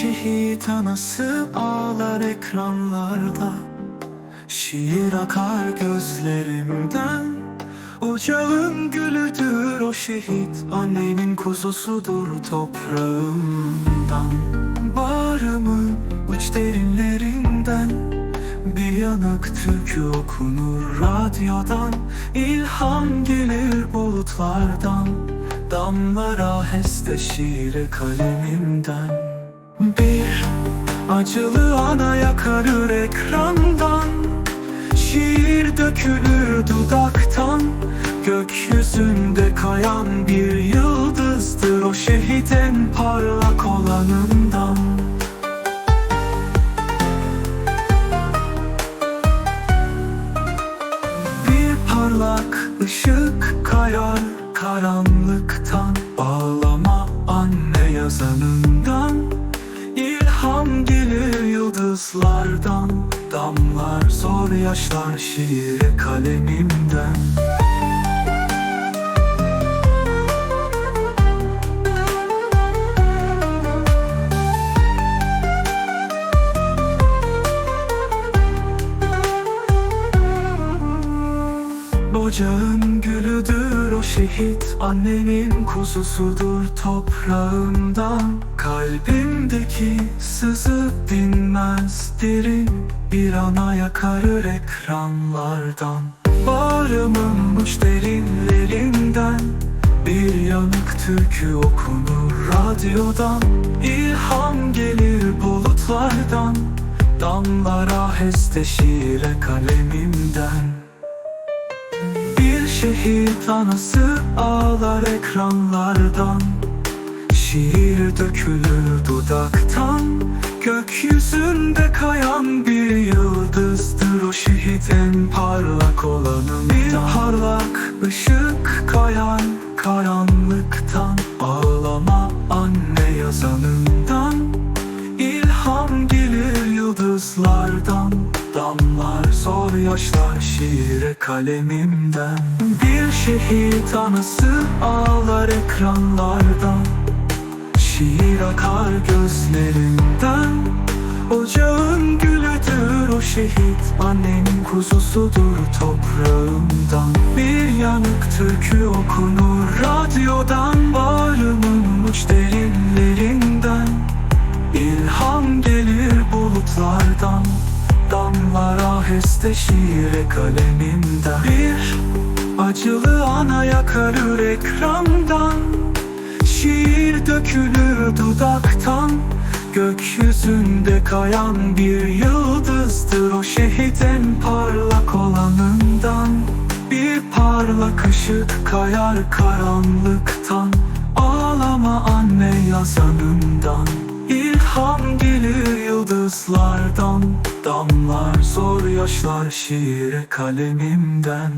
şehit anası ağlar ekranlarda. Şiir akar gözlerimden. Ocağın gülüdür o şehit Annenin kuzusudur toprağımdan. Bağrımın uç derinlerinden. Bir yanık türkü okunur radyodan. İlham gelir bulutlardan. Damlar aheste şiire kalemimden Bir acılı ana yakarır ekrandan. Şiir dökülür dudaktan. Gökyüzünde kayan bir yıldızdır O şehit en parlak olanından. Bir parlak ışık kayar karanlıktan. Bağlama anne yazanından yıldızlardan Damlar zor yaşlar şiire kalemimden Ocağın gülüdür o şehit Annenin kuzusudur toprağından. Kalbimdeki sızı dinmez derin Bir ana yakarır ekranlardan. Bağrımın uç derinlerinden Bir yanık türkü okunur radyodan. İlham gelir bulutlardan Damlar aheste şiire kalemimden şehit anası ağlar ekranlardan. Şiir dökülür dudaktan Gökyüzünde kayan bir yıldızdır O şehit en parlak olanım Bir parlak ışık kayan karanlıktan. Ağlama anne yazanından yaşlar şiire kalemimden. Bir şehit anısı ağlar ekranlardan. Şiir akar gözlerimden Ocağın gülüdür o şehit Annenin kuzusudur toprağımdan. Bir yanık türkü okunur radyodan Bağrımın uç derinlerinden aheste şiire kalemimden Bir acılı ana yakarır ekrandan. Şiir dökülür dudaktan. Gökyüzünde kayan bir yıldızdır O şehit en parlak olanından. Bir parlak ışık kayar karanlıktan. Ağlama anne yazanından İlham gelir yıldızlardan Damlar zor yaşlar şiire kalemimden